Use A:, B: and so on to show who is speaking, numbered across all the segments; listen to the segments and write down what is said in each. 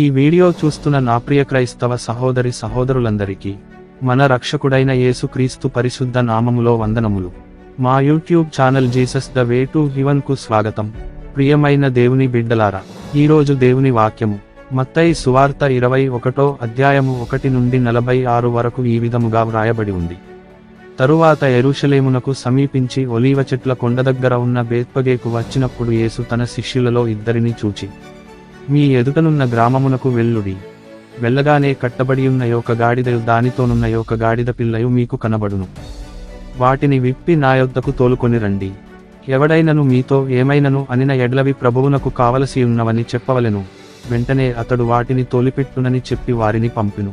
A: ఈ వీడియో చూస్తున్న నా ప్రియ క్రైస్తవ సహోదరి సహోదరులందరికీ మన రక్షకుడైన యేసుక్రీస్తు పరిశుద్ధ నామములో వందనములు. మా YouTube channel Jesus the way to హివన్కు స్వాగతం. ప్రియమైన దేవుని బిడ్డలారా ఈరోజు దేవుని వాక్యము మత్తయి సువార్త ఇరవై ఒకటో అధ్యాయము ఒకటి నుండి నలభై ఆరు వరకు ఈ విధముగా వ్రాయబడి ఉంది. తరువాత ఎరుషలేమునకు సమీపించి ఒలీవ చెట్ల కొండ దగ్గర ఉన్న బేత్పగేకు వచ్చినప్పుడు యేసు తన శిష్యులలో ఇద్దరిని చూచి మీ ఎదుటనున్న గ్రామమునకు వెల్లుడి వెళ్ళగానే కట్టబడియున్న యొక్క గాడిదయు దానితోనున్న యొక్క గాడిద పిల్లయు మీకు కనబడును. వాటిని విప్పి నా యొద్దకు తోలుకొని రండి. ఎవడైనను మీతో ఏమైనను అనిన ఎడ్లవి ప్రభువునకు కావలసి ఉన్నవని చెప్పవలెను. వెంటనే అతడు వాటిని తోలిపెట్టునని చెప్పి వారిని పంపిను.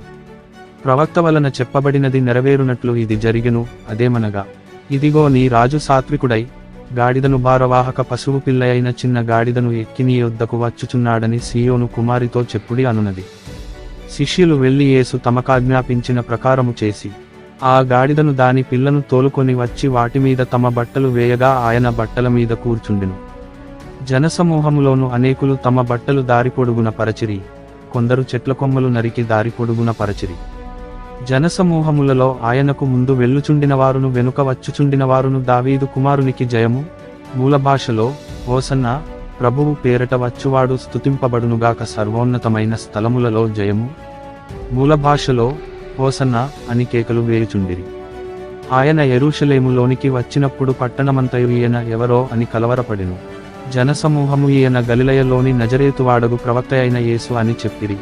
A: ప్రవక్త వలన చెప్పబడినది నెరవేరునట్లు ఇది జరిగెను అదేమనగా ఇదిగో నీ రాజు సాత్వికుడై గాడిదను భారవాహక పశువు పిల్లయైన చిన్న గాడిదను ఎక్కి నీ యొద్దకు వచ్చుచున్నాడని సీయోను కుమారితో చెప్పుడి అనునది. శిష్యులు వెళ్ళి యేసు తమకాజ్ఞాపించిన ప్రకారము చేసి ఆ గాడిదను దాని పిల్లను తోలుకొని వచ్చి వాటి మీద తమ బట్టలు వేయగా ఆయన బట్టల మీద కూర్చుండెను. జనసమూహములోను అనేకులు తమ బట్టలు దారి పొడుగున పరచిరి కొందరు చెట్ల కొమ్మలు నరికి దారి పొడుగున పరచిరి. జనసమూహములలో ఆయనకు ముందు వెళ్ళుచుండినవారును వెనుక వచ్చుచుండినవారును దావీదు కుమారునికి జయము మూల భాషలో ఓసన్న ప్రభువు పేరట వచ్చువాడు స్తుతింపబడునుగాక సర్వోన్నతమైన స్థలములలో జయము మూల భాషలో ఓసన్న అని కేకలు వేయుచుండిరి. ఆయన ఎరుషలేములోనికి వచ్చినప్పుడు పట్టణమంతయు ఈయన ఎవరో అని కలవరపడెను. జనసమూహము ఈయన గలిలయలోని నజరేతువాడగు ప్రవక్త అయిన యేసు అని చెప్పిరి.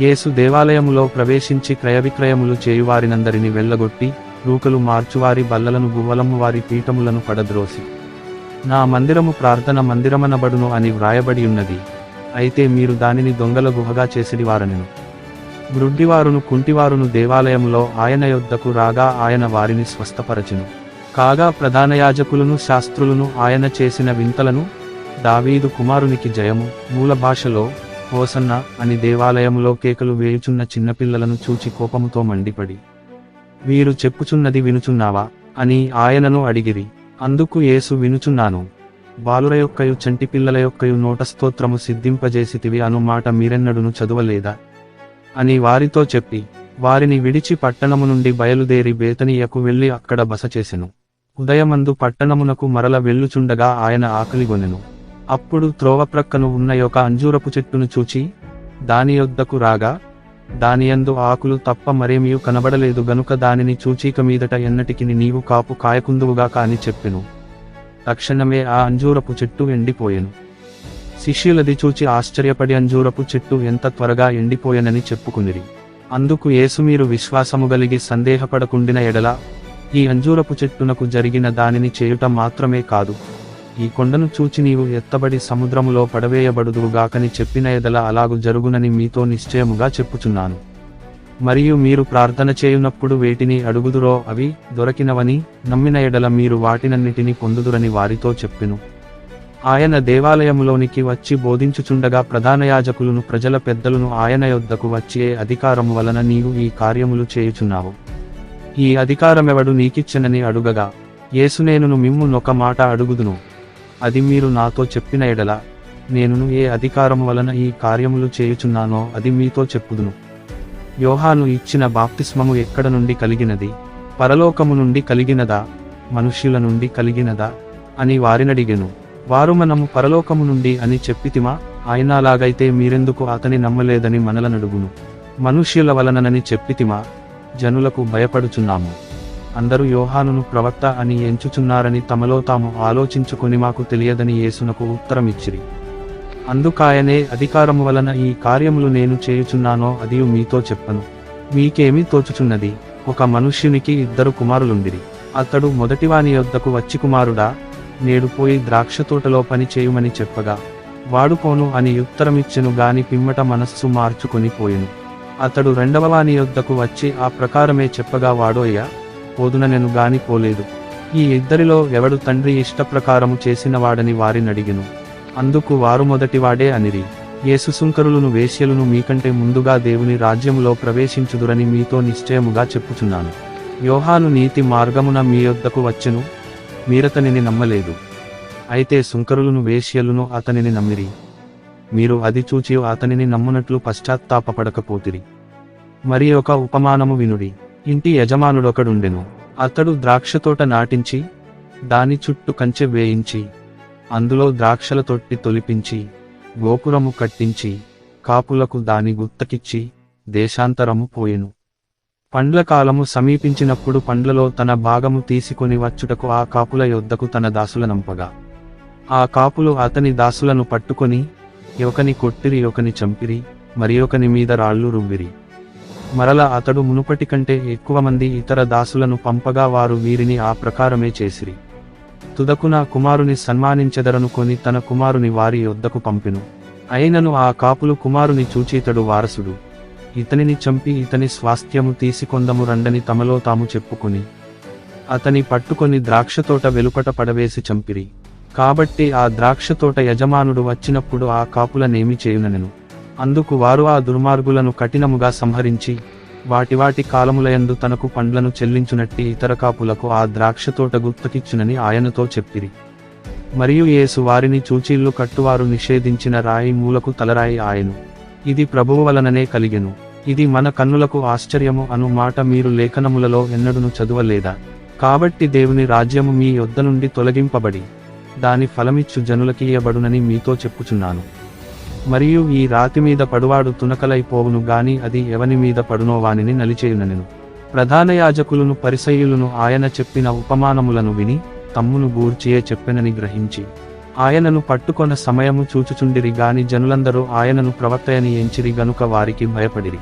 A: యేసు దేవాలయములో ప్రవేశించి క్రయవిక్రయములు చేయువారినందరిని వెళ్ళగొట్టి రూకలు మార్చువారి బల్లలను గువ్వలము వారి పీఠములను పడద్రోసి నా మందిరము ప్రార్థన మందిరమనబడును అని వ్రాయబడి ఉన్నది అయితే మీరు దానిని దొంగల గుహగా చేసిడి వారనెను గ్రుడ్డివారును కుంటివారును దేవాలయములో ఆయన యొద్దకు రాగా ఆయన వారిని స్వస్థపరచెను. కాగా ప్రధాన యాజకులను శాస్త్రులను ఆయన చేసిన వింతలను దావీదు కుమారునికి జయము మూల భాషలో హోసన్న అని దేవాలయములో కేకలు వేయుచున్న చిన్నపిల్లలను చూచి కోపముతో మండిపడి వీరు చెప్పుచున్నది వినుచున్నావా? అని ఆయనను అడిగిరి. అందుకు యేసు వినుచున్నాను. బాలుర యొక్కయు చంటి పిల్లల యొక్కయు నోట స్తోత్రము సిద్ధింపజేసితివి అను మాట మీరెన్నడును చదువలేదా? అని వారితో చెప్పి వారిని విడిచి పట్టణము నుండి బయలుదేరి బేతనీయకు వెళ్ళి అక్కడ బస చేసెను ఉదయమందు పట్టణమునకు మరల వెళ్ళుచుండగా ఆయన ఆకలిగొనెను. అప్పుడు త్రోవ ప్రక్కను ఉన్న యొక్క అంజూరపు చెట్టును చూచి దాని యొద్దకు రాగా దానియందు ఆకులు తప్ప మరేమియు కనబడలేదు గనుక దానిని చూచీక మీదట ఎన్నటికిని నీవు కాపు కాయకుందువుగా కాని చెప్పెను. తక్షణమే ఆ అంజూరపు చెట్టు ఎండిపోయెను. శిష్యులది చూచి ఆశ్చర్యపడి అంజూరపు చెట్టు ఎంత త్వరగా ఎండిపోయెనని చెప్పుకునిరి. అందుకు యేసు మీరు విశ్వాసము గలిగి సందేహపడకుండిన ఎడల ఈ అంజూరపు చెట్టునకు జరిగిన దానిని చేయుట మాత్రమే కాదు. ఈ కొండను చూచి నీవు ఎత్తబడి సముద్రములో పడవేయబడుదువుగాకని చెప్పిన ఎదల అలాగు జరుగునని మీతో నిశ్చయముగా చెప్పుచున్నాను. మరియు మీరు ప్రార్థన చేయునప్పుడు వేటిని అడుగుదురో అవి దొరకినవని నమ్మిన ఎడల మీరు వాటినన్నిటిని పొందుదురని వారితో చెప్పెను. ఆయన దేవాలయములోనికి వచ్చి బోధించుచుండగా ప్రధాన యాజకులను ప్రజల పెద్దలను ఆయన యొద్దకు వచ్చే అధికారము వలన నీవు ఈ కార్యములు చేయుచున్నావు? ఈ అధికారమెవడు నీకిచ్చెనని అడుగగా యేసునేనును మిమ్ము నొక మాట అడుగుదును. అది మీరు నాతో చెప్పిన ఎడల నేనును ఏ అధికారం వలన ఈ కార్యములు చేయుచున్నానో అది మీతో చెప్పుదును. యోహాను ఇచ్చిన బాప్తిస్మము ఎక్కడ నుండి కలిగినది? పరలోకము నుండి కలిగినదా? మనుష్యుల నుండి కలిగినదా? అని వారినడిగెను. వారు మనము పరలోకము నుండి అని చెప్పితిమా? ఆయనలాగైతే మీరెందుకు అతని నమ్మలేదని మనలనడుగును మనుష్యుల వలననని చెప్పితిమా? జనులకు భయపడుచున్నాము. అందరూ యోహానును ప్రవక్త అని ఎంచుచున్నారని తమలో తాము ఆలోచించుకుని మాకు తెలియదని యేసునకు ఉత్తరమిచ్చిరి. అందుకాయనే అధికారము వలన ఈ కార్యములు నేను చేయుచున్నానో అదియు మీతో చెప్పను. మీకేమి తోచుచున్నది? ఒక మనుష్యునికి ఇద్దరు కుమారులుండిరి. అతడు మొదటివాని యొద్దకు వచ్చి కుమారుడా నేడు పోయి ద్రాక్ష తోటలో పని చేయుమని చెప్పగా వాడుకోను అని ఉత్తరమిచ్చెను గాని పిమ్మట మనస్సు మార్చుకొని పోయెను. అతడు రెండవవాని యొద్దకు వచ్చి ఆ ప్రకారమే చెప్పగా వాడోయ్యా పోదుననెను గాని పోలేదు. ఈ ఇద్దరిలో ఎవడు తండ్రి ఇష్టప్రకారము చేసినవాడని వారినడిగిను అందుకు వారు మొదటివాడే అనిరి. యేసుసుంకరులను వేశ్యలను మీకంటే ముందుగా దేవుని రాజ్యములో ప్రవేశించుదురని మీతో నిశ్చయముగా చెప్పుచున్నాను. యోహాను నీతి మార్గమున మీ యొద్దకు వచ్చెను మీరతనిని నమ్మలేదు. అయితే సుంకరులను వేశ్యలును అతనిని నమ్మిరి. మీరు అది చూచి అతనిని నమ్మునట్లు పశ్చాత్తాపపడకపోతిరి. మరి ఒక ఉపమానము వినుడి. ఇంటి యజమానుడొకడుండెను. అతడు ద్రాక్షతోట నాటించి దాని చుట్టూ కంచె వేయించి అందులో ద్రాక్షల తొట్టి తొలిపించి గోపురము కట్టించి కాపులకు దాని గుత్తకిచ్చి దేశాంతరము పోయెను. పండ్ల కాలము సమీపించినప్పుడు పండ్లలో తన భాగము తీసుకొని వచ్చుటకు ఆ కాపుల యొద్దకు తన దాసులనంపగా ఆ కాపులు అతని దాసులను పట్టుకొని ఒకని కొట్టిరి ఒకని చంపిరి మరి ఒకని మీద రాళ్ళు రువ్విరి. మరల అతడు మునుపటి కంటే ఎక్కువ మంది ఇతర దాసులను పంపగా వారు వీరిని ఆ ప్రకారమే చేసిరి. తుదకు నా కుమారుని సన్మానించెదరనుకొని తన కుమారుని వారి యొద్దకు పంపెను. అయినను ఆ కాపులు కుమారుని చూచి ఇతడు వారసుడు. ఇతనిని చంపి ఇతని స్వాస్థ్యము తీసుకొందము రండని తమలో తాము చెప్పుకుని అతని పట్టుకొని ద్రాక్షతోట వెలుపట పడవేసి చంపిరి. కాబట్టి ఆ ద్రాక్షతోట యజమానుడు వచ్చినప్పుడు ఆ కాపులనేమి చేయుననెను. అందుకు వారు ఆ దుర్మార్గులను కఠినముగా సంహరించి వాటి వాటి కాలములయందు తనకు పండ్లను చెల్లించునట్టి ఇతర కాపులకు ఆ ద్రాక్షతోట గుర్తుకిచ్చునని ఆయనతో చెప్పిరి. మరియు యేసు వారిని చూచిల్లు కట్టువారు నిషేధించిన రాయి మూలకు తలరాయి ఆయను. ఇది ప్రభువు వలననే కలిగెను. ఇది మన కన్నులకు ఆశ్చర్యము అను మాట మీరు లేఖనములలో ఎన్నడును చదువలేదా? కాబట్టి దేవుని రాజ్యము మీ యొద్ద నుండి తొలగింపబడి దాని ఫలమిచ్చు జనులకియబడునని మీతో చెప్పుచున్నాను. మరియు ఈ రాతి మీద పడువాడు తునకలైపోవును గాని అది ఎవని మీద పడునో వానిని నలిచేయుననెను ప్రధాన యాజకులను ఆయన చెప్పిన ఉపమానములను విని తమ్మును గూర్చియే చెప్పెనని గ్రహించి ఆయనను పట్టుకొన సమయము చూచుచుండిరి గాని జనులందరూ ఆయనను ప్రవర్తయని ఎంచిరి గనుక వారికి భయపడిరి.